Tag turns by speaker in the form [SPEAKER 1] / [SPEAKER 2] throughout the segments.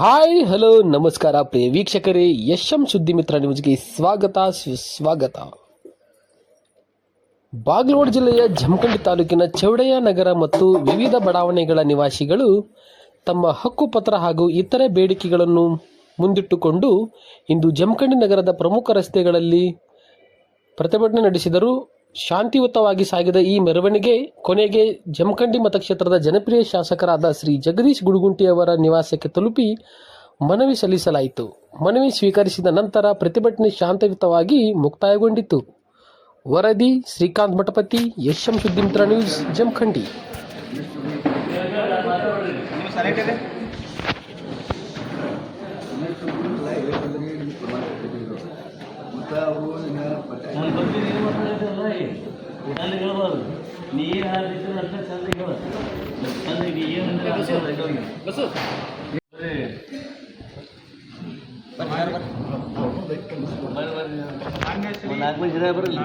[SPEAKER 1] Hi, hello, ನಮಸ್ಕಾರ ಪ್ರಿಯ ವೀಕ್ಷಕರೇ ಯಶಂ ಸುದ್ದಿ ಮಿತ್ರ ನ್ಯೂಸ್ಗೆ ಸ್ವಾಗತ, ಸುಸ್ವಾಗತ. ಬಾಗಲಕೋಟೆ ಜಿಲ್ಲೆಯ ಜಮಖಂಡಿ ತಾಲೂಕಿನ ಚೌಡಯ್ಯ ನಗರ ಮತ್ತು ವಿವಿಧ ಬಡಾವಣೆಗಳ ನಿವಾಸಿಗಳು ತಮ್ಮ ಹಕ್ಕುಪತ್ರ ಹಾಗೂ ಇತರೆ ಬೇಡಿಕೆಗಳನ್ನು ಮುಂದಿಟ್ಟುಕೊಂಡು ಇಂದು ಜಮಖಂಡಿ ನಗರದ ಪ್ರಮುಖ ರಸ್ತೆಗಳಲ್ಲಿ ಪ್ರತಿಭಟನೆ ನಡೆಸಿದರು. ಶಾಂತಿಯುತವಾಗಿ ಸಾಗಿದ ಈ ಮೆರವಣಿಗೆ ಕೊನೆಗೆ ಜಮಖಂಡಿ ಮತಕ್ಷೇತ್ರದ ಜನಪ್ರಿಯ ಶಾಸಕರಾದ ಶ್ರೀ ಜಗದೀಶ್ ಗುಡುಗುಂಟಿಯವರ ನಿವಾಸಕ್ಕೆ ತಲುಪಿ ಮನವಿ ಸಲ್ಲಿಸಲಾಯಿತು. ಮನವಿ ಸ್ವೀಕರಿಸಿದ ನಂತರ ಪ್ರತಿಭಟನೆ ಶಾಂತಿಯುತವಾಗಿ ಮುಕ್ತಾಯಗೊಂಡಿತು. ವರದಿ, ಶ್ರೀಕಾಂತ್ ಮಠಪತಿ ಎಂ ಸುದ್ದಿಮಿತ್ರ ನ್ಯೂಸ್, ಜಮಖಂಡಿ
[SPEAKER 2] ನಿಮ್ಮ ಸೆಲೆಕ್ಟ್ ಇದೆ
[SPEAKER 3] ನಾನು ಬರ್ತೀನಿ ಏನು ಮಾತಾಡ್ತಿಲ್ಲ ನಾನು ಹೇಳ್ಬಾರ್ದು. ನೀ ಏನು ಹಾಡ್ತಿದ್ರು ಅಂತ ಚಂದ ಹೇಳ ಚಂದ ನೀ ಏನು
[SPEAKER 2] ಬಸ್ಸು
[SPEAKER 3] ನಾಲ್ಕು ಮಂದಿ ಜನ ಬರಲ್ಲ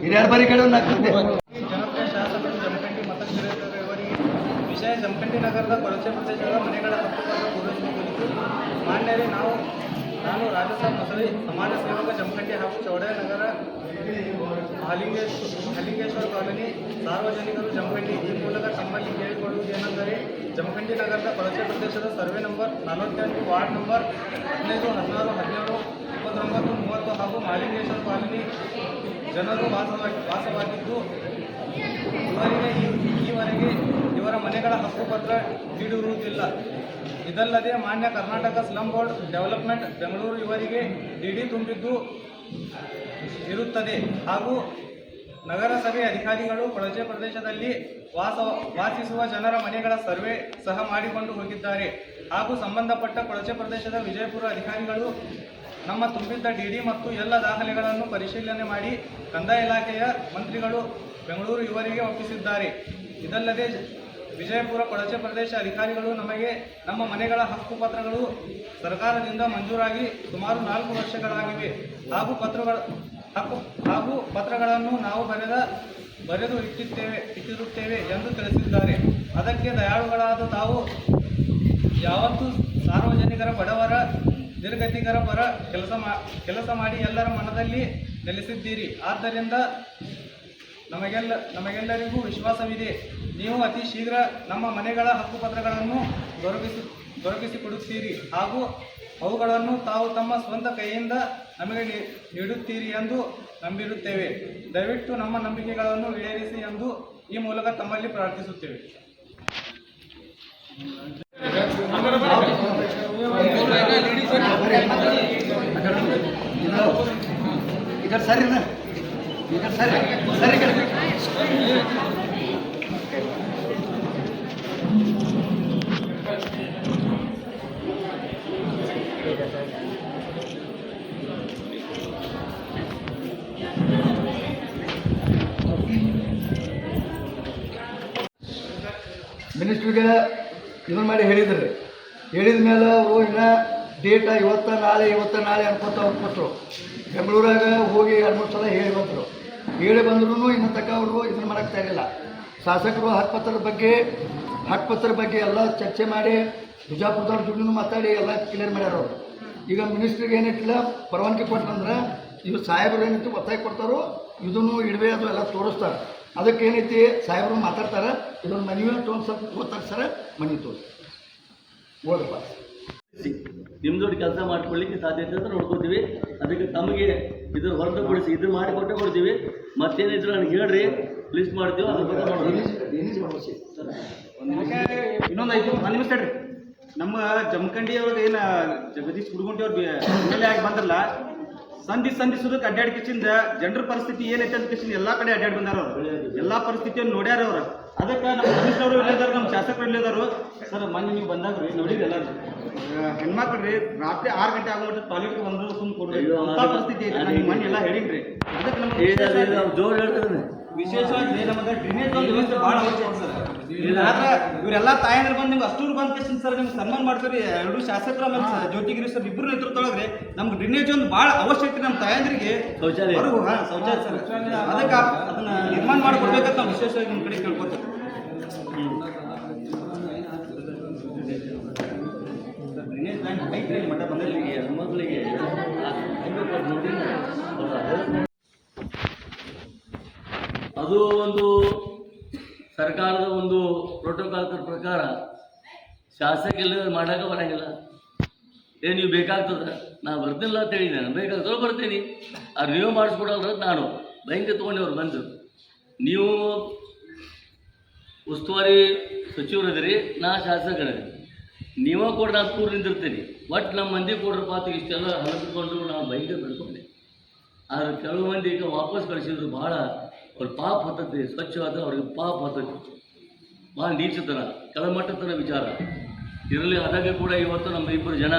[SPEAKER 2] ಹಿರಿಯರ ಬಾರಿ ಕಡೆ
[SPEAKER 4] ವಿಷಯ ಜಮಖಂಡಿ ನಗರದ ಕೊಳಚೆ ಪ್ರದೇಶದ ಮನೆಗಳ ಪೂರೈಸುವ ಕುರಿತು ಮಾನ್ಯರೇ ನಾವು ನಾನು ರಾಜಸಾಬ್ ಮಸಳಿ ಸಮಾಜ ಸೇವಕ ಜಮಖಂಡಿ ಹಾಗೂ ಚೌಡಯ್ಯ ನಗರ ಮಹಾಲಿಂಗೇಶ್ವರ ಮಹಾಲಿಂಗೇಶ್ವರ ಕಾಲೋನಿ ಸಾರ್ವಜನಿಕರು ಜಮಖಂಡಿ ಈ ಮೂಲಕ ತಮ್ಮಲ್ಲಿ ಕೇಳಿಕೊಳ್ಳುವುದೇನೆಂದರೆ ಜಮಖಂಡಿ ನಗರದ ಕೊಳಚೆ ಪ್ರದೇಶದ ಸರ್ವೆ ನಂಬರ್ ನಲವತ್ತೆಂಟು ವಾರ್ಡ್ ನಂಬರ್ ಹದಿನೈದು, ಹದಿನಾರು, ಹದಿನೇಳು, ಇಪ್ಪತ್ತೊಂಬತ್ತು, ಮೂವತ್ತು ಹಾಗೂ ಮಾಲಿಂಗೇಶ್ವರ ಕಾಲೋನಿ ಜನರು ವಾಸವಾಗಿ ವಾಸವಾಗಿದ್ದು ಇವರಿಗೆ ಈ- ಈವರೆಗೆ ಇವರ ಮನೆಗಳ ಹಕ್ಕುಪತ್ರ ನೀಡಿರುವುದಿಲ್ಲ. ಇದಲ್ಲದೆ ಮಾನ್ಯ Karnataka slum board development Bengaluru ಇವರಿಗೆ ಡಿಡಿ ತುಂಬಿದ್ದು ಇರುತ್ತದೆ. ಹಾಗೂ ನಗರಸಭೆ ಅಧಿಕಾರಿಗಳು ಕೊಳಚೆ ಪ್ರದೇಶದಲ್ಲಿ ವಾಸ, ವಾಸಿಸುವ ಜನರ ಮನೆಗಳ ಸರ್ವೆ ಸಹ ಮಾಡಿಕೊಂಡು ಹೋಗಿದ್ದಾರೆ. ಹಾಗೂ ಸಂಬಂಧಪಟ್ಟ ಕೊಳಚೆ ಪ್ರದೇಶದ ವಿಜಯಪುರ ಅಧಿಕಾರಿಗಳು ನಮ್ಮ ತುಂಬಿದ್ದ ಡಿಡಿ ಮತ್ತು ಎಲ್ಲ ದಾಖಲೆಗಳನ್ನು ಪರಿಶೀಲನೆ ಮಾಡಿ ಕಂದಾಯ ಇಲಾಖೆಯ ಮಂತ್ರಿಗಳು ಬೆಂಗಳೂರು ಇವರಿಗೆ ಒಪ್ಪಿಸಿದ್ದಾರೆ. ಇದಲ್ಲದೆ ವಿಜಯಪುರ ಕೊಳಚೆ ಪ್ರದೇಶ ಅಧಿಕಾರಿಗಳು ನಮಗೆ ನಮ್ಮ ಮನೆಗಳ ಹಕ್ಕುಪತ್ರಗಳು ಸರ್ಕಾರದಿಂದ ಮಂಜೂರಾಗಿ ಸುಮಾರು ನಾಲ್ಕು ವರ್ಷಗಳಾಗಿವೆ. ಹಾಗೂ ಪತ್ರಗಳ ಹಕ್ಕು ಹಾಗೂ ಪತ್ರಗಳನ್ನು ನಾವು ಬರೆದ ಬರೆದು ಇಟ್ಟಿದ್ದೇವೆ, ಇಟ್ಟಿರುತ್ತೇವೆ ಎಂದು ತಿಳಿಸಿದ್ದಾರೆ. ಅದಕ್ಕೆ ದಯಾಳುಗಳಾದ ತಾವು ಯಾವತ್ತೂ ಸಾರ್ವಜನಿಕರ ಬಡವರ, ನಿರ್ಗತಿಕರ ಪರ ಕೆಲಸ ಮಾ, ಕೆಲಸ ಮಾಡಿ ಎಲ್ಲರ ಮನದಲ್ಲಿ ನೆಲೆಸಿದ್ದೀರಿ. ಆದ್ದರಿಂದ ನಮಗೆಲ್ಲ, ನಮಗೆಲ್ಲರಿಗೂ ವಿಶ್ವಾಸವಿದೆ. ನೀವು ಅತಿ ಶೀಘ್ರ ನಮ್ಮ ಮನೆಗಳ ಹಕ್ಕುಪತ್ರಗಳನ್ನು ದೊರಕಿಸಿ ದೊರಕಿಸಿಕೊಡುತ್ತೀರಿ ಹಾಗೂ ಅವುಗಳನ್ನು ತಾವು ತಮ್ಮ ಸ್ವಂತ ಕೈಯಿಂದ ನಮಗೆ ನೀಡುತ್ತೀರಿ ಎಂದು ನಂಬಿರುತ್ತೇವೆ. ದಯವಿಟ್ಟು ನಮ್ಮ ನಂಬಿಕೆಗಳನ್ನು ಈಡೇರಿಸಿ ಎಂದು ಈ ಮೂಲಕ ತಮ್ಮಲ್ಲಿ ಪ್ರಾರ್ಥಿಸುತ್ತೇವೆ.
[SPEAKER 2] ಸರಿ ಸರಿ ಮಿನಿಸ್ಟ್ರಿಗೆ ಇದನ್ನ ಮಾಡಿ ಹೇಳಿದ್ರಿ. ಹೇಳಿದ ಮೇಲೆ ಅವರು ಇನ್ನ ಡೇಟ ಇವತ್ತ, ನಾಳೆ ಇವತ್ತ, ನಾಳೆ ಅನ್ಕೊತ ಕೊಟ್ಟರು ಬೆಂಗಳೂರಾಗ ಹೋಗಿ ಎರಡು, ಮೂರು ಸಲ ಹೇಳಿ ಬಂದರು. ಹೇಳಿ ಬಂದ್ರೂ ಇನ್ನು ತಕ್ಕ ಅವರು ಇದನ್ನ ಮಾಡಕ್ಕೆ ತಯಾರಿಲ್ಲ ಶಾಸಕರು ಹಕ್ಕುಪತ್ರದ ಬಗ್ಗೆ ಹಕ್ಕುಪತ್ರದ ಬಗ್ಗೆ ಎಲ್ಲ ಚರ್ಚೆ ಮಾಡಿ, ಬಿಜಾಪುರದವ್ರ ಜೊತೆನೂ ಮಾತಾಡಿ ಎಲ್ಲ ಕ್ಲಿಯರ್ ಮಾಡ್ಯಾರ ಅವರು. ಈಗ ಮಿನಿಸ್ಟ್ರಿಗೆ ಏನೈತಿಲ್ಲ ಪರವಾನಗಿ ಕೊಟ್ಟಂದ್ರೆ ಇವು ಸಾಹೇಬರು ಏನೈತಿ ಒತ್ತಾಯ ಕೊಡ್ತಾರೋ, ಇದನ್ನು ಇಡವೆ ಅದು ಎಲ್ಲ ತೋರಿಸ್ತಾರೆ. ಅದಕ್ಕೆ ಏನೈತಿ ಸಾಹೇಬರು ಮಾತಾಡ್ತಾರೆ ಇದೊಂದು ಮನವಿ ಒಂದು ಸ್ವಲ್ಪ ಓದ್ತಾರೆ ಸರ ಮನವಿ ತೋರಿಸಿ ಓದಪ್ಪ
[SPEAKER 3] ನಿಮ್ಮ ದೊಡ್ಡ ಕೆಲಸ ಮಾಡ್ಕೊಳ್ಳಿಕ್ಕೆ ಸಾಧ್ಯತೆ ಅಂತ ನೋಡ್ಕೊತೀವಿ. ಅದಕ್ಕೆ ತಮಗೆ ಇದ್ರ ಹೊರತುಪಡಿಸಿ ಇದ್ರ ಮಾಡಿ ಕೊಟ್ಟೆ ಕೊಡ್ತೀವಿ. ಮತ್ತೇನಿದ್ರು ನನಗೆ ಹೇಳ್ರಿ ಲಿಸ್ಟ್ ಮಾಡ್ತೀವಿ ಅದ್ರ ಬಗ್ಗೆ
[SPEAKER 4] ಇನ್ನೊಂದು ಐದು ಒಂದು ನಿಮಿಷ ನಮ್ಮ ಜಮಖಂಡಿಯವ್ರದ್ದು ಅವ್ರಿಗೆ ಏನು ಜಗದೀಶ್ ಗುಡುಗುಂಟಿ ಅವ್ರು ಆಗಿ ಬಂದ್ರಲ್ಲ ಸಂಧಿ ಸಂಧಿಸೋದಕ್ಕೆ ಅಡ್ಡಾಡಿ ಕಿಸಿಂದ ಜನರ ಪರಿಸ್ಥಿತಿ ಏನೈತೆ ಅಂತ ಕಿಸಿಂದ ಎಲ್ಲಾ ಕಡೆ ಅಡ್ಡಾಡಿ ಬಂದಾರ ಅವ್ರು. ಎಲ್ಲಾ ಪರಿಸ್ಥಿತಿಯನ್ನು ನೋಡ್ಯಾರ ಅವ್ರು. ಅದಕ್ಕೆ ನಮ್ಮ ಕಮಿಷನರು ಇಲ್ಲದಾರ ನಮ್ಮ ಶಾಸಕರು ಇಲ್ಲದಾರು ಸರ್ ಮೊನ್ನೆ ನೀವು ಬಂದಾಗ ರೀ ನೋಡಿರಿ ಎಲ್ಲರೂ. ಹೆಣ್ಮಕ್ಳು ರೀ ರಾತ್ರಿ ಆರು ಗಂಟೆ ಆಗೋ ಮಟ್ಟ ಟಾಯ್ಲೆಟ್ಗೆ ಒಂದು ಸುಮ್ ಕೊಡ್ರಿ ಅಂತ ಪರಿಸ್ಥಿತಿ ಐತೆ. ನಾನು ಮೊನ್ನೆ ಎಲ್ಲ ಹೇಳಿನ್ರಿ. ಅದಕ್ಕೆ ನಮ್ಗೆ ವಿಶೇಷವಾಗಿ-
[SPEAKER 3] ಜೋರು ಹೇಳ್ತಾರೆ
[SPEAKER 4] ವಿಶೇಷವಾಗಿ ನಮಗೆ ಡ್ರಿನೇಜ್ ಒಂದು ವ್ಯವಸ್ಥೆ ಭಾಳ ಅವಶ್ಯಕ ಸರ್. ಇವರೆಲ್ಲ ತಾಯಂದ್ರ ಬಂದು ನಿಮ್ಗೆ ಅಷ್ಟೂರು ಬಂದ ಸರ್ ನಿಮ್ಗೆ ಸನ್ಮಾನ ಮಾಡ್ತೀರಿ ಎರಡು ಶಾಸಕರ ಆಮೇಲೆ ಜ್ಯೋತಿಗಿರಿ ಸರ್ ಇಬ್ಬರು ನೇತೃತ್ವದೊಳಗ್ರಿ ನಮ್ಗೆ ಡ್ರಿನೇಜ್ ಒಂದು ಭಾಳ ಅವಶ್ಯಕತೆ ನಮ್ಮ ತಾಯಂದ್ರಿಗೆ.
[SPEAKER 3] ಶೌಚಾಲಯ.
[SPEAKER 4] ಸರ್. ಅದಕ್ಕೆ ಅದನ್ನ ನಿರ್ಮಾಣ ಮಾಡ್ಕೊಡ್ಬೇಕಂತ ನಾವು ವಿಶೇಷವಾಗಿ ನಿಮ್ಮ ಕಡೆ ಕೇಳ್ಕೊತೀವಿ.
[SPEAKER 3] ಅದು ಒಂದು ಸರ್ಕಾರದ ಒಂದು ಪ್ರೋಟೋಕಾಲ್ ಪ್ರಕಾರ ಶಾಸಕ ಇಲ್ಲದೆ ಮಾಡೋಕೆ ಬರಂಗಿಲ್ಲ. ಏ, ನೀವು ಬೇಕಾಗ್ತದ? ನಾನು ಬರ್ತಿಲ್ಲ ಅಂತ ಹೇಳಿದ್ದೇನೆ ಬೇಕಾಗ್ತದೆ ಬರ್ತೀನಿ. ಅದು ನೀವು ಮಾಡಿಸ್ಕೊಡೋದ್ರ ನಾನು. ಬ್ಯಾಂಕ್ ತೊಗೊಂಡವ್ರು ಬಂದು. ನೀವು ಉಸ್ತುವಾರಿ ಸಚಿವರಿದ್ರಿ ನಾ ಶಾಸಕರಿದ್ರಿ ನೀವೇ ಕೂಡ, ನಾನು ಕೂರ್ ನಿಂತಿರ್ತೀನಿ ಒಟ್ಟು ನಮ್ಮ ಮಂದಿ ಕೊಡ್ರಪ್ಪ ಪಾತ್ರ ಇಷ್ಟೆಲ್ಲ ಹಲಸಿಕೊಂಡು ನಾವು ಭಯಂಕರ ಬೆಳ್ಕೊಂಡೆ ಆದ್ರೆ ಕೆಲವು ಮಂದಿ ಈಗ ವಾಪಸ್ ಕಳಿಸಿದ್ರು ಭಾಳ ಅವ್ರ ಪಾಪ ಹತ್ತತೆ ಸ್ವಚ್ಛವಾದ ಅವ್ರಿಗೆ ಪಾಪ ಹತ್ತತೆ ಭಾಳ ನೀಚತನ, ಕೆಳಮಟ್ಟತನ ವಿಚಾರ. ಇರಲಿ ಅದಾಗೆ ಕೂಡ ಇವತ್ತು ನಮ್ಮ ಇಬ್ಬರು ಜನ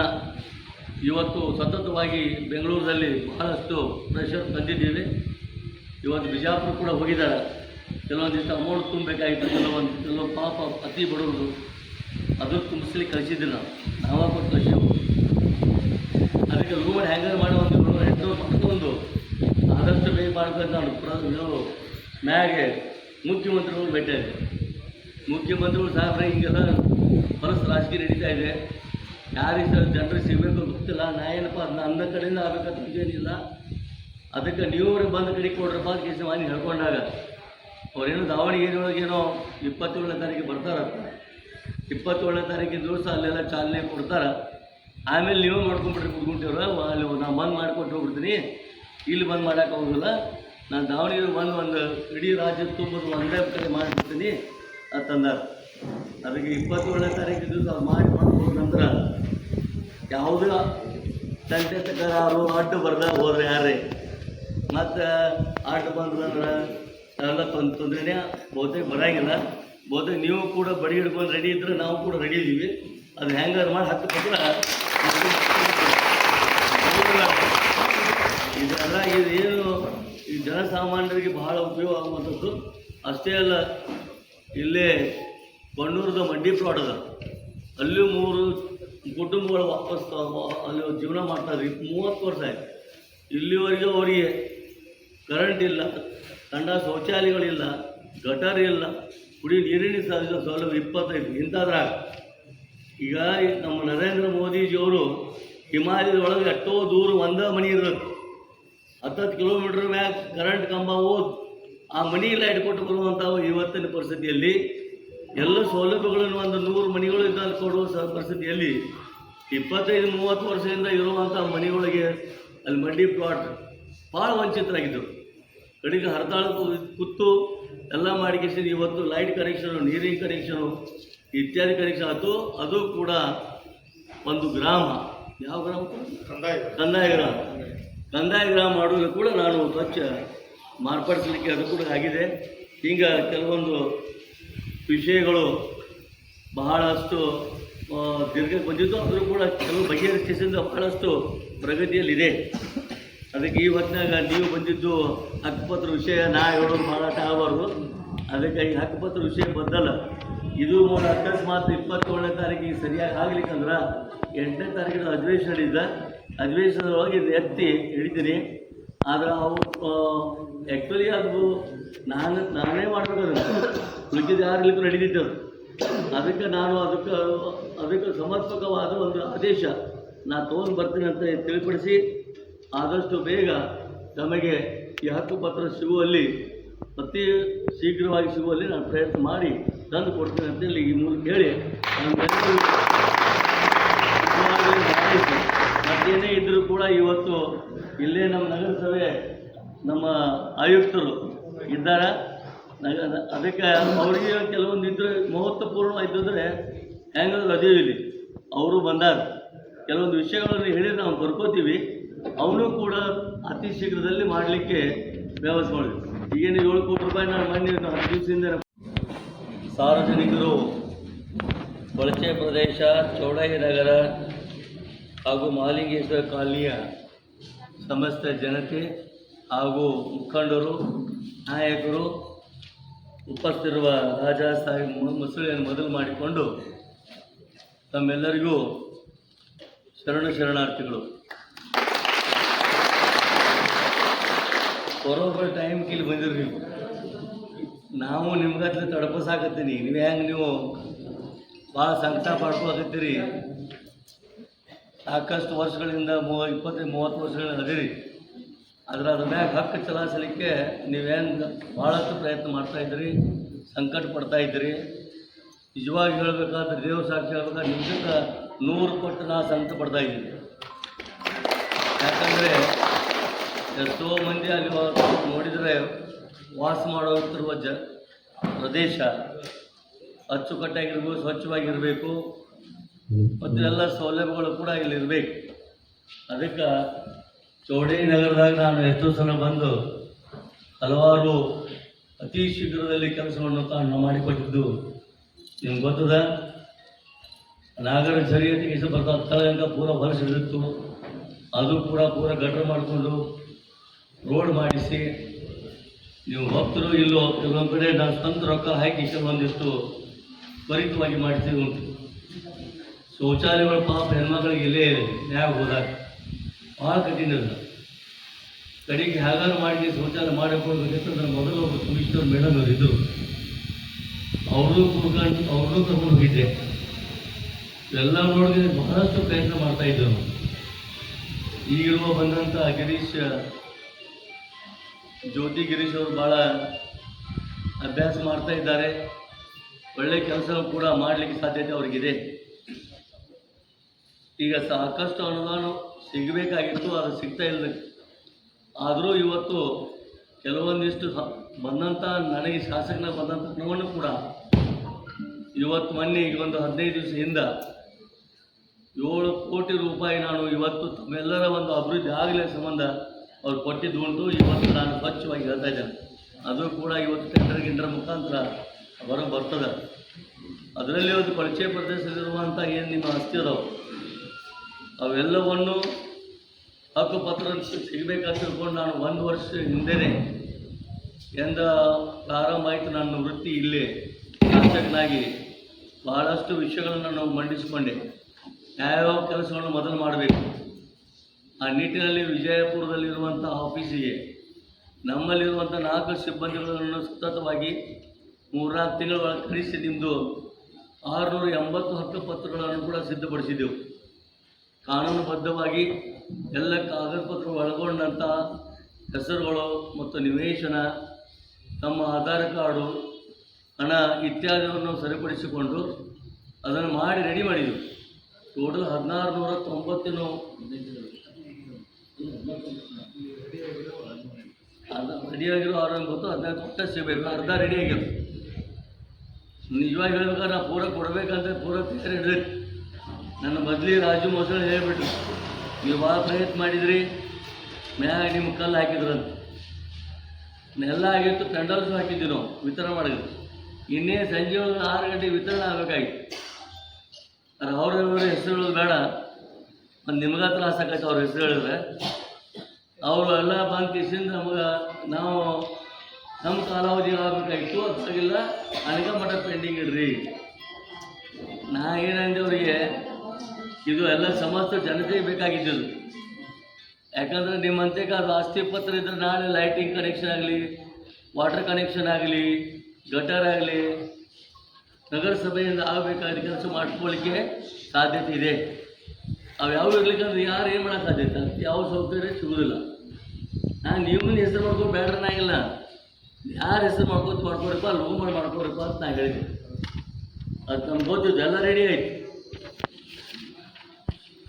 [SPEAKER 3] ಇವತ್ತು ಸತತವಾಗಿ ಬೆಂಗಳೂರಿನಲ್ಲಿ ಬಹಳಷ್ಟು ಪ್ರೆಷರ್ ತಂದಿದ್ದೀವಿ. ಇವತ್ತು ಬಿಜಾಪುರ ಕೂಡ ಹೋಗಿದ್ದಾರೆ. ಕೆಲವೊಂದಿಷ್ಟು ಅಮೌಂಟ್ ತುಂಬಬೇಕಾಗಿತ್ತು, ಕೆಲವೊಂದು, ಕೆಲವು ಪಾಪ ಅತಿ ಬಡವರು ಅದನ್ನು ತುಂಬಿಸ್ಲಿಕ್ಕೆ ಕಳಿಸಿದ್ವಿ ನಾವು. ಕೊಟ್ಟು ಅದಕ್ಕೆ ರೂಮ್ ಹ್ಯಾಂಗರ್ ಮಾಡಿ ಒಂದು ಎಂಟು ಆದಷ್ಟು ಬೇಗ ಮಾಡ್ಬೇಕು ನಾನು ಮ್ಯಾಗೆ ಮುಖ್ಯಮಂತ್ರಿಗಳು ಭೇಟಿಯಾದೆ ಮುಖ್ಯಮಂತ್ರಿಗಳು ಸಾಹೇಬ್ರೆ ಹಿಂಗೆಲ್ಲ ಹೊಲಸು ರಾಜಕೀಯ ನಡೀತಾ ಇದೆ. ಯಾರಿಗೆ ಸರ್ ಜನರಿಗೆ ಸಿಗಬೇಕು ಗೊತ್ತಿಲ್ಲ. ನಾ ಏನಪ್ಪ, ಅದನ್ನ ಅಂದ ಕಡೆಯಿಂದ ಆಗಬೇಕಂತ ಏನಿಲ್ಲ ಅದಕ್ಕೆ ನೀವು ಬಂದ ಕಡೆ ಕೊಡ್ರಪ್ಪ ಅಂತ ಕೇಸಿ ಮಾಡಿ ಹೇಳ್ಕೊಂಡಾಗ ಅವ್ರೇನು ದಾವಣಗೆರೆ ಏನೋ ಇಪ್ಪತ್ತೇಳನೇ ತಾರೀಕಿಗೆ ಬರ್ತಾರಂತ ಇಪ್ಪತ್ತೇಳನೇ ತಾರೀಕಿನ ದಿವಸ ಅಲ್ಲೆಲ್ಲ ಚಾಲನೆ ಕೊಡ್ತಾರೆ. ಆಮೇಲೆ ನೀವು ಮಾಡ್ಕೊಂಡ್ಬಿಟ್ರಿ ಕುತ್ಕೊಂತೀವ್ರ ಅಲ್ಲಿ ನಾನು ಬಂದ್ ಮಾಡ್ಕೊಟ್ಟು ಹೋಗ್ಬಿಡ್ತೀನಿ. ಇಲ್ಲಿ ಬಂದ್ ಮಾಡೋಕೆ ಹೋಗಲ್ಲ ನಾನು ದಾವಣಗೆರೆ ಬಂದು ಒಂದು ಇಡೀ ರಾಜ್ಯ ತುಂಬೋದು ಒಂದೇ ಕಡೆ ಮಾಡಿಬಿಡ್ತೀನಿ. ಅಂತಂದಾರ ಅದಕ್ಕೆ ಇಪ್ಪತ್ತೇಳನೇ ತಾರೀಕು ದಿವಸ ಅವ್ರು ಮಾಡಿ ಹೋದ ನಂತರ ಯಾವುದೇ ತಂಟೆ ಆಟ ಅಡ್ಡು ಬರ್ದಾಗ ಹೋದ್ರೆ ಯಾರೇ ಮತ್ತು ಅಡ್ಡು ಬಂದ್ರಂದ್ರೆ ಎಲ್ಲ ತೊಂದ್ ತೊಂದರೆನೇ ಬಹುತೇಕ ಬರೋಂಗಿಲ್ಲ. ಬಹುತೇಕ ನೀವು ಕೂಡ ಬಡಿ ಹಿಡ್ಕೊಂಡು ರೆಡಿ ಇದ್ರೆ ನಾವು ಕೂಡ ರೆಡಿ ಇದ್ದೀವಿ. ಅದು ಹ್ಯಾಂಗರ್ ಮಾಡಿ ಹತ್ತು ಪತ್ರ ಇದೆಲ್ಲ ಇದು ಏನು ಈ ಜನಸಾಮಾನ್ಯರಿಗೆ ಬಹಳ ಉಪಯೋಗ ಆಗುವಂಥದ್ದು. ಅಷ್ಟೇ ಅಲ್ಲ, ಇಲ್ಲೇ ಬಣ್ಣೂರದ ಮಂಡಿ ಪ್ಲಾಟ್ ಅಲ್ಲಿ ಮೂರು ಕುಟುಂಬಗಳು ವಾಪಸ್ ಅಲ್ಲಿ ಜೀವನ ಮಾಡ್ತಾರೆ ಮೂವತ್ತು ವರ್ಷ ಆಯಿತು. ಇಲ್ಲಿವರೆಗೂ ಅವರಿಗೆ ಕರೆಂಟ್ ಇಲ್ಲ, ತಂಡ ಶೌಚಾಲಯಗಳಿಲ್ಲ ಗಟಾರ ಇಲ್ಲ ಕುಡಿ ನೀರಿನ ಸೌಲಭ್ಯ ಇಪ್ಪತ್ತೈದು, ಇಂಥದ್ರಾಗ. ಈಗ ನಮ್ಮ ನರೇಂದ್ರ ಮೋದಿಜಿಯವರು ಹಿಮಾಲಯದೊಳಗೆ ಎಷ್ಟೋ ದೂರ ಒಂದೇ ಮನೆ ಇರೋದು. ಹತ್ತತ್ತು ಕಿಲೋಮೀಟ್ರ್ ಮ್ಯಾಗ ಕರೆಂಟ್ ಕಂಬ ಹೋದ್ ಆ ಮನಿ ಲೈಟ್ ಕೊಟ್ಟು ಬರುವಂಥ ಇವತ್ತಿನ ಪರಿಸ್ಥಿತಿಯಲ್ಲಿ ಎಲ್ಲ ಸೌಲಭ್ಯಗಳನ್ನು ಒಂದು ನೂರು ಮನೆಗಳು ಇದ್ದಲ್ಲಿ ಕೊಡುವ ಪರಿಸ್ಥಿತಿಯಲ್ಲಿ ಇಪ್ಪತ್ತೈದು ಮೂವತ್ತು ವರ್ಷದಿಂದ ಇರುವಂಥ ಮನೆಗಳಿಗೆ ಅಲ್ಲಿ ಮಂಡಿ ಪ್ಲಾಟ್ ಭಾಳ ವಂಚಿತರಾಗಿದ್ದರು. ಕಡೆಗೆ ಹರತಾಳ ಕುತ್ತು ಎಲ್ಲ ಮಾಡಿಕೆಸಿ ಇವತ್ತು ಲೈಟ್ ಕನೆಕ್ಷನು ನೀರಿನ ಕನೆಕ್ಷನು ಇತ್ಯಾದಿ ಕನೆಕ್ಷನ್ ಆಯಿತು. ಅದು ಕೂಡ ಒಂದು ಗ್ರಾಮ. ಯಾವ ಗ್ರಾಮ? ಕಂದಾಯ ಗ್ರಾಮ. ಕಂದಾಯ ಗ್ರಾಮ ಕೂಡ ನಾನು ಸ್ವಚ್ಛ ಮಾರ್ಪಡಿಸಲಿಕ್ಕೆ ಅದು ಕೂಡ ಆಗಿದೆ. ಈಗ ಕೆಲವೊಂದು ವಿಷಯಗಳು ಬಹಳಷ್ಟು ದೀರ್ಘಕ್ಕೆ ಬಂದಿದ್ದು, ಆದರೂ ಕೂಡ ಕೆಲವು ಬಗೆಹರಿಸಿದ ಬಹಳಷ್ಟು ಪ್ರಗತಿಯಲ್ಲಿದೆ. ಅದಕ್ಕೆ ಈ ಹೊತ್ತಿನಾಗ ನೀವು ಬಂದಿದ್ದು ಹಕ್ಕುಪತ್ರ ವಿಷಯ, ನಾ ಹೇಳೋದು ಮಾರಾಟ ಆಗಬಾರ್ದು. ಅದಕ್ಕೆ ಈ ಹಕ್ಕುಪತ್ರ ವಿಷಯ ಬದ್ದಲ್ಲ ಇದು ಮೂಲ ಅಕಸ್ಮಾತ್ ಇಪ್ಪತ್ತೇಳನೇ ತಾರೀಕಿಗೆ ಸರಿಯಾಗಿ ಆಗಲಿಕ್ಕಂದ್ರೆ ಎಂಟನೇ ತಾರೀಕಿನ ಅಧಿವೇಶನ ಅಧಿವೇಶನದೊಳಗೆ ಇದು ಎತ್ತಿ ಹಿಡಿತೀನಿ ಆದ್ರೆ ಅವು ಆ್ಯಕ್ಚುಲಿ ಅದು ನಾನು, ನಾನೇ ಮಾಡ್ಬೇಕಾದ್ರೆ ಉಳಿದಿದ್ದು ಯಾರಿಗೂ ನಡೀತಿತ್ತು ಅದು. ಅದಕ್ಕೆ ನಾನು ಅದಕ್ಕೆ ಅದಕ್ಕೆ ಸಮರ್ಪಕವಾದ ಒಂದು ಆದೇಶ ನಾನು ತೊಗೊಂಡು ಬರ್ತೀನಿ ಅಂತ ತಿಳಿಪಡಿಸಿ ಆದಷ್ಟು ಬೇಗ ತಮಗೆ ಈ ಹಕ್ಕುಪತ್ರ ಸಿಗುವಲ್ಲಿ, ಅತಿ ಶೀಘ್ರವಾಗಿ ಸಿಗುವಲ್ಲಿ ನಾನು ಪ್ರಯತ್ನ ಮಾಡಿ ತಂದು ಕೊಡ್ತೀನಿ ಅಂತೇಳಿ ಈ ಮೂಲಕ ಹೇಳಿ. ನಮ್ಮೆಲ್ಲರಿಗೂ ಇವತ್ತು ಇಲ್ಲೇ ನಮ್ಮ ನಗರಸಭೆ ನಮ್ಮ ಆಯುಕ್ತರು ಇದ್ದಾರೆ. ನಗ ಅದಕ್ಕೆ ಅವರಿಗೆ ಕೆಲವೊಂದು ಇದ್ರೆ ಮಹತ್ವಪೂರ್ಣ ಅಂದರೆ ಹೆಂಗಂದ್ರೆ ಅದೇ ಇಲ್ಲಿ ಅವರು ಬಂದಾರ. ಕೆಲವೊಂದು ವಿಷಯಗಳನ್ನು ಹೇಳಿ ನಾವು ಬರ್ಕೋತೀವಿ. ಅವನು ಕೂಡ ಅತಿ ಶೀಘ್ರದಲ್ಲಿ ಮಾಡಲಿಕ್ಕೆ ವ್ಯವಸ್ಥೆ ಮಾಡಿದ್ವಿ ಈಗೇನು ಏಳು ಕೋಟಿ ರೂಪಾಯಿ ನಾನು ಮೊನ್ನೆ ದಿವಸದಿಂದ ಸಾರ್ವಜನಿಕರು, ಕೊಳಚೆ ಪ್ರದೇಶ, ಚೌಡಯ್ಯ ನಗರ ಹಾಗೂ ಮಾಲಿಂಗೇಶ್ವರ ಕಾಲನಿಯ ಸಮಸ್ತ ಜನತೆ ಹಾಗೂ ಮುಖಂಡರು, ನಾಯಕರು ಉಪಸ್ಥಿರುವ ರಾಜಾ ಸಾಹೇಬ್ ಮುಸುಳಿಯನ್ನು ಮೊದಲು ಮಾಡಿಕೊಂಡು ತಮ್ಮೆಲ್ಲರಿಗೂ ಶರಣ ಶರಣಾರ್ಥಿಗಳು. ಬರೋಬ್ಬರ ಟೈಮ್ ಇಲ್ಲಿ ಬಂದಿರಿ ನೀವು. ನಾವು ನಿಮ್ಗತ್ಲೆ ತಡಪಸಾಕತ್ತೀನಿ ನೀವು ಹೆಂಗೆ ನೀವು ಭಾಳ ಸಂಕಟ ಪಡ್ಕೊಳಕತ್ತೀರಿ ಸಾಕಷ್ಟು ವರ್ಷಗಳಿಂದ ಮೂವ ಇಪ್ಪತ್ತೈದು ಮೂವತ್ತು ವರ್ಷಗಳಿಂದ ಅದಿರಿ ಆದ್ರೆ ಅದ್ರ ಮ್ಯಾಗ ಹಕ್ಕು ಚಲಾಯಿಸಲಿಕ್ಕೆ ನೀವೇನು ಭಾಳಷ್ಟು ಪ್ರಯತ್ನ ಮಾಡ್ತಾ ಇದ್ದೀರಿ, ಸಂಕಟ ಪಡ್ತಾ ಇದ್ದೀರಿ. ನಿಜವಾಗಿ ಹೇಳಬೇಕಾದ್ರೆ ದೇವ್ರ ಸಾಕ್ಷಿ ಹೇಳ್ಬೇಕಾದ್ರೆ ನಿಮ್ಗಿಂತ ನೂರು ಪಟ್ಟು ನಾ ಸಂಕಟ ಪಡ್ತಾ ಇದ್ದೀನಿ. ಯಾಕಂದರೆ ಎಷ್ಟೋ ಮಂದಿ ಅಲ್ಲಿ ನೋಡಿದರೆ ವಾಸ ಮಾಡುತ್ತಿರುವ ಜ, ಪ್ರದೇಶ ಅಚ್ಚುಕಟ್ಟಾಗಿರ್ಬೇಕು, ಸ್ವಚ್ಛವಾಗಿರಬೇಕು. ಮತ್ತು ಎಲ್ಲ ಸೌಲಭ್ಯಗಳು ಕೂಡ ಇಲ್ಲಿ ಇರಬೇಕು ಅದಕ್ಕೆ ಚೌಡೇ ನಗರದಾಗ ನಾನು ಎಷ್ಟೋ ಸಲ ಬಂದು ಹಲವಾರು ಅತಿ ಶೀಘ್ರದಲ್ಲಿ ಕೆಲಸವನ್ನು ತಾನು ಮಾಡಿಕೊಟ್ಟಿದ್ದು. ನಿಮ್ಗೆ ಗೊತ್ತದ? ನಾಗರ ಸರಿಯತಿಗೆ ಇಷ್ಟು ಬರ್ತಾ ತಳಗಂಕ ಪೂರ ಹೊಲಸಿಡಿತ್ತು ಅದು ಕೂಡ ಪೂರ ಗಟ್ರ ಮಾಡಿಕೊಂಡು ರೋಡ್ ಮಾಡಿಸಿ. ನೀವು ಹೋಗ್ತಿರೋ ಇಲ್ಲೋ ಕೆಲವೊಂದು ಕಡೆ ನಾನು ತಂದು ರೊಕ್ಕ ಹಾಕಿ ಕೆಲವೊಂದಿಷ್ಟು ತ್ವರಿತವಾಗಿ ಮಾಡಿಸಿದ್ದು ಉಂಟು ಶೌಚಾಲಯಗಳು ಪಾಪ ಹೆಣ್ಮಕ್ಳಿಗೆ ಇಲ್ಲೇ ನ್ಯಾಯ ಹೋದಾಗ ಭಾಳ ಕಠಿಣ ಇಲ್ಲ ಕಡೆಗೆ ಹೇಗಾರು ಮಾಡಿ ಶೌಚಾಲಯ ಮಾಡಿಕೊಡ್ಬೇಕಿತ್ತು ನನ್ನ ಮೊದಲು ಒಬ್ಬ ಕಮಿಷನರ್ ಮೇಡಮ್ ಅವರು ಇದ್ದರು ಅವರು ಕುಡ್ಕೊಂಡು ಅವ್ರನ್ನೂ ಕರ್ಕೊಂಡು ಹೋಗಿದ್ದೆ ಎಲ್ಲ ನೋಡಿದ್ರೆ ಬಹಳಷ್ಟು ಪ್ರಯತ್ನ ಮಾಡ್ತಾ ಇದ್ದರು. ಈಗಿರುವ ಬಂದಂಥ ಗಿರೀಶ್, ಜ್ಯೋತಿ ಗಿರೀಶ್ ಅವರು ಭಾಳ ಅಭ್ಯಾಸ ಮಾಡ್ತಾ ಇದ್ದಾರೆ. ಒಳ್ಳೆ ಕೆಲಸ ಕೂಡ ಮಾಡಲಿಕ್ಕೆ ಸಾಧ್ಯತೆ ಅವ್ರಿಗಿದೆ. ಈಗ ಸಾಕಷ್ಟು ಅನುದಾನ ಸಿಗಬೇಕಾಗಿತ್ತು, ಅದು ಸಿಗ್ತಾ ಇಲ್ಲ ಆದರೂ ಇವತ್ತು ಕೆಲವೊಂದಿಷ್ಟು ಬಂದಂಥ ನನಗೆ ಶಾಸಕನ ಬಂದಂಥ ಹಣವನ್ನು ಕೂಡ ಇವತ್ತು ಮೊನ್ನೆ ಈಗ ಒಂದು ಹದಿನೈದು ದಿವಸ ಹಿಂದ ಏಳು ಕೋಟಿ ರೂಪಾಯಿ ನಾನು ಇವತ್ತು ತಮ್ಮೆಲ್ಲರ ಒಂದು ಅಭಿವೃದ್ಧಿ ಆಗಲಿ ಸಂಬಂಧ ಅವ್ರು ಕೊಟ್ಟಿದ್ದು ಉಂಟು. ಇವತ್ತು ನಾನು ಸ್ವಚ್ಛವಾಗಿ ಹೇಳ್ತಾ ಇದ್ದೇನೆ. ಅದು ಕೂಡ ಇವತ್ತು ಟೆಂಡರ್ ಮುಖಾಂತರ ಬರೋ ಬರ್ತದೆ. ಅದರಲ್ಲಿ ಒಂದು ಪರಿಚಯ ಪ್ರದೇಶದಲ್ಲಿರುವಂಥ ಏನು ನಿಮ್ಮ ಆಸ್ತಿ ಅದಾವೆ? ಅವೆಲ್ಲವನ್ನು ಹಕ್ಕುಪತ್ರ ಸಿಗಬೇಕಂತ ತಿಳ್ಕೊಂಡು ನಾನು ಒಂದು ವರ್ಷ ಹಿಂದೆನೇ ಎಂದ ಪ್ರಾರಂಭ ಆಯಿತು ನನ್ನ ವೃತ್ತಿ ಇಲ್ಲೇ. ಶಾಸಕನಾಗಿ ಬಹಳಷ್ಟು ವಿಷಯಗಳನ್ನು ನಾವು ಮಂಡಿಸಿಕೊಂಡೆ. ಯಾವ್ಯಾವ ಕೆಲಸಗಳನ್ನು ಮೊದಲು ಮಾಡಬೇಕು? ಆ ನಿಟ್ಟಿನಲ್ಲಿ ವಿಜಯಪುರದಲ್ಲಿರುವಂಥ ಆಫೀಸಿಗೆ, ನಮ್ಮಲ್ಲಿರುವಂಥ ನಾಲ್ಕು ಸಿಬ್ಬಂದಿಗಳನ್ನು ಸತತವಾಗಿ ಮೂರ್ನಾಲ್ಕು ತಿಂಗಳ ಕಳಿಸಿ ನಿಮ್ಮದು ಆರುನೂರ ಎಂಬತ್ತು ಹಕ್ಕುಪತ್ರಗಳನ್ನು ಕೂಡ ಸಿದ್ಧಪಡಿಸಿದ್ದೆವು. ಕಾನೂನುಬದ್ಧವಾಗಿ ಎಲ್ಲ ಕಾಗದ ಪತ್ರ ಒಳಗೊಂಡಂಥ ಹೆಸರುಗಳು ಮತ್ತು ನಿವೇಶನ, ತಮ್ಮ ಆಧಾರ್ ಕಾರ್ಡು, ಹಣ ಇತ್ಯಾದಿಗಳನ್ನು ಸರಿಪಡಿಸಿಕೊಂಡು ಅದನ್ನು ಮಾಡಿ ರೆಡಿ ಮಾಡಿದ್ವಿ ಟೋಟಲ್ ಹದಿನಾರು ನೂರ ತೊಂಬತ್ತೇನು ಅರ್ಧ ರೆಡಿಯಾಗಿರೋ ಆರು ಗೊತ್ತು, ಹದಿನೈದು ಕೊಟ್ಟ ಸಿಗಬೇಕು ಅರ್ಧ ರೆಡಿಯಾಗಿರೋ ನಿಜವಾಗಿ ಹೇಳ್ಬೇಕಾದ್ರೆ ಪೂರ ಕೊಡಬೇಕಂದ್ರೆ ಪೂರ ತಯಾರಿ ಹಿಡಿದೈತಿ ನನ್ನ ಬದಲಿ ರಾಜು ಮೊಸಳೆ ಹೇಳಿಬಿಟ್ರು. ನೀವು ಭಾಳ ಪ್ರಯತ್ನ ಮಾಡಿದ್ರಿ, ಮ್ಯಾಗ ನಿಮ್ಮ ಕಲ್ಲು ಹಾಕಿದ್ರಂತ. ಎಲ್ಲ ಆಗಿತ್ತು ಪೆಂಡಲ್ಸು ಹಾಕಿದ್ವಿ ನಾವು, ವಿತರಣೆ ಮಾಡಿದ್ವಿ. ಇನ್ನೇ ಸಂಜೆ ಒಳಗೆ ಆರು ಗಂಟೆಗೆ ವಿತರಣೆ ಆಗಬೇಕಾಗಿತ್ತು. ಅದು ಅವ್ರ ಇವ್ರ ಹೆಸರು ಹೇಳೋದು ಬೇಡ. ಒಂದು ನಿಮ್ಗೆ ತ್ರಾಸ ಆಕೈತೆ ಅವ್ರ ಹೆಸರು ಹೇಳಿದ್ರೆ. ಅವರು ಎಲ್ಲ ಬಂದು ಕಿಸಿಂದ ನಮ್ಗೆ ನಾವು ನಮ್ಮ ಕಾಲಾವಧಿ ಆಗಬೇಕಾಗಿತ್ತು ಅದಾಗಿಲ್ಲ ಅನಗ ಮಠ ಪೆಂಡಿಂಗ್ ಇಡ್ರಿ. ನಾ ಏನಂದೆ ಅವರಿಗೆ? ಇದು ಎಲ್ಲ ಸಮಸ್ತ ಜನತೆಗೆ ಬೇಕಾಗಿದ್ದು ಯಾಕಂದ್ರೆ ನಿಮ್ಮಂತೆ ಅದು ಆಸ್ತಿ ಪತ್ರ ಇದ್ರೆ ನಾಳೆ ಲೈಟಿಂಗ್ ಕನೆಕ್ಷನ್ ಆಗಲಿ ವಾಟರ್ ಕನೆಕ್ಷನ್ ಆಗಲಿ ಗಟರ್ ಆಗಲಿ, ನಗರಸಭೆಯಿಂದ ಆಗಬೇಕಾದ ಕೆಲಸ ಮಾಡ್ಕೊಳ್ಳಿಕ್ಕೆ ಸಾಧ್ಯತೆ ಇದೆ. ಅವು ಯಾವ ಇರ್ಲಿಕ್ಕಂದ್ರೆ ಯಾರು ಏನು ಮಾಡೋಕ್ಕೆ ಸಾಧ್ಯತೆ? ಯಾವ ಸೌಕರ್ಯ ಸಿಗೋದಿಲ್ಲ. ನಾನು ನಿಮ್ಮನ್ನ ಹೆಸರು ಮಾಡ್ಕೊಂಡು ಬೇಡ್ರನಾಗಿಲ್ಲ ಯಾರು ಹೆಸರು ಮಾಡ್ಕೋತ ಮಾಡ್ಕೊಡಪ್ಪ ರೂಮ್ ಮಾಡಿ ಮಾಡ್ಕೊಡಪ್ಪ ಅಂತ ನಾನು ಹೇಳಿದೆ ಅದು ನಮ್ಗೆ ಗೊತ್ತಿದ್ದು ಎಲ್ಲ ರೆಡಿ ಆಯ್ತು.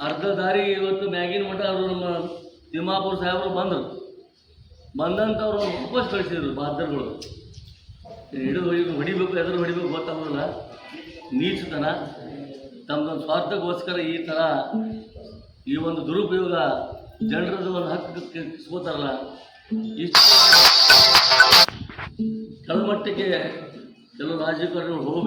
[SPEAKER 3] ಅರ್ಧ ದಾರಿ ಇವತ್ತು ಮ್ಯಾಗಿನ ಮಠ ಅವರು ನಮ್ಮ ತಿಮ್ಮಾಪುರ ಸಾಹೇಬರು ಬಂದರು. ಬಂದಂಥವ್ರು ವಾಪಸ್ ಕಳಿಸಿದ್ರು ಬಾದ್ರಗಳು. ಹಿಡಿದು ಹೊಡಿಬೇಕು ಹೊಡಿಬೇಕು ಎದುರು ಹೊಡಿಬೇಕು ಗೊತ್ತಾಗೋದಿಲ್ಲ. ನೀಚತನ. ತಮ್ಮ ಸ್ವಾರ್ಥಕ್ಕೋಸ್ಕರ ಈ ಥರ ಈ ಒಂದು ದುರುಪಯೋಗ ಜನರದ್ದು ಒಂದು ಹಕ್ಕು ಕಿಸ್ಕೋತಾರಲ್ಲ ಇಷ್ಟು ಕೆಳಮಟ್ಟಕ್ಕೆ ಕೆಲವು ರಾಜಕಾರಣಿಗಳು ಹೋಗಬೇಕು.